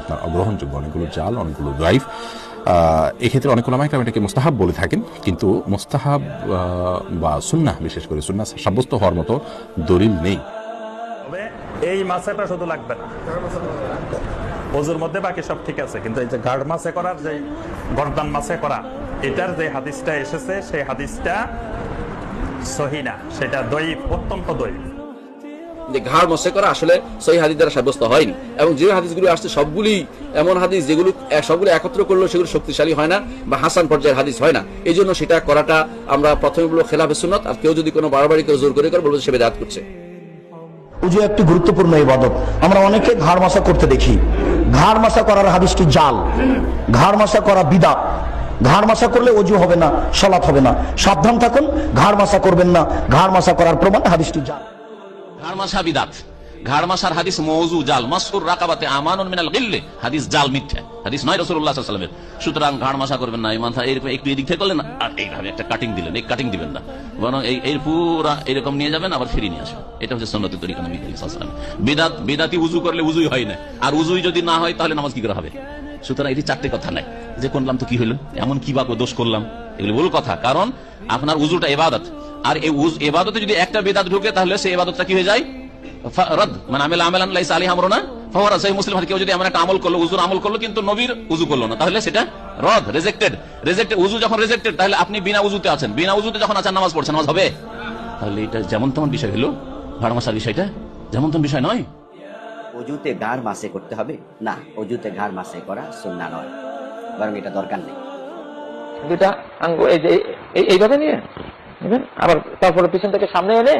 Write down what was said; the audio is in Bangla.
আপনার অগ্রহণযোগ্য অনেকগুলো জাল, অনেকগুলো ড্রাইভ এক্ষেত্রে অনেক ওলামাই কালাম এটাকে মোস্তাহাব বলে থাকেন, কিন্তু মোস্তাহাব বা সুন্নাহ, বিশেষ করে সুন্নাহ, সাব্যস্ত হওয়ার মতো দলিল নেই। এই মাছেটা শুধু লাগবে না। মধ্যে বাকি সব ঠিক আছে, কিন্তু এই যে গার্ড মাছে করার যে গর্দান মাছে করা, এটার যে হাদিসটা এসেছে, সেই হাদিসটা সহিনা সেটা দৈব অত্যন্ত দৈব যে ঘাড় মশে করা আসলে সহি হাদিস দ্বারা সাব্যস্ত হয়নি। এবং যে হাদিসগুলো আসছে, সবগুলি এমন হাদিস যেগুলো সবগুলো একত্র করলেও সেগুলো শক্তিশালী হয় না বা হাসান পর্যায়ের হাদিস হয় না। এই জন্য সেটা করাটা আমরা প্রথমে বলব খেলাফে সুন্নত, আর কেউ যদি কোনো বাড়াবাড়ি কেউ জোর করে করে বলব সে বেদাত করছে। উজু একটি গুরুত্বপূর্ণ ইবাদত। আমরা অনেকে ঘাড় মাসা করতে দেখি। ঘাড় মাসা করার হাদিসটি জাল। ঘাড় মাসা করা বিদাত। ঘাড় মাসা করলে অজু হবে না, সলাৎ হবে না। সাবধান থাকুন, ঘাড় মাসা করবেন না। ঘাড় মাসা করার প্রমাণ হাদিসটি জাল। ঘাড় বিদাত। হাদিস মৌজু জাল। মাসুর রাকাবাতে আমানুন মিনাল গিল্লে। হাদিস জাল মিথ্যা। হাদিস নয় আলাইহি ওয়াসাল্লামের। সুতরাং করবেন না। ইমান এরকম একটু এদিক থেকে করলেন আর এইভাবে একটা কাটিং দিলেন। এই কাটিং দিবেন না। বরং এই এর এরকম নিয়ে যাবেন, আবার ফিরিয়ে নিয়ে আসবেন। এটা হচ্ছে তরিকা নবী উজু করলে উজুই হয় না। আর উজুই যদি না হয়, তাহলে নামাজ কি করে হবে? সুতরাং এটি চারটে কথা নাই। যে করলাম তো কি হলো এমন কি বা দোষ করলাম? এগুলি ভুল কথা। কারণ আপনার উজুটা এবাদত আর এই এবাদতে যদি একটা বেদাত ঢুকে তাহলে সেই এবাদতটা কি হয়ে যায়? রদ। মানে আমেল আমেলান লাইসা আলী আমরনা। ফাওয়ারা সেই মুসলিম কেউ যদি এমন একটা আমল করল উজুর আমল করল কিন্তু নবীর উজু করল না তাহলে সেটা রদ রিজেক্টেড রিজেক্টেড উজু যখন রিজেক্টেড তাহলে আপনি বিনা উজুতে আছেন। বিনা উজুতে যখন আছেন নামাজ পড়ছেন নামাজ হবে? তাহলে এটা যেমন তেমন বিষয় হলো। ভাড়া মশার বিষয়টা যেমন তেমন বিষয় নয়। অজুতে ঘাড় মাসে করতে হবে? না অজুতে ঘাড় মাসে করা সুন্না নয়। বরং এটা দরকার নেই। দুটা এইভাবে নিয়ে? আবার তারপরে পিছন থেকে সামনে এনে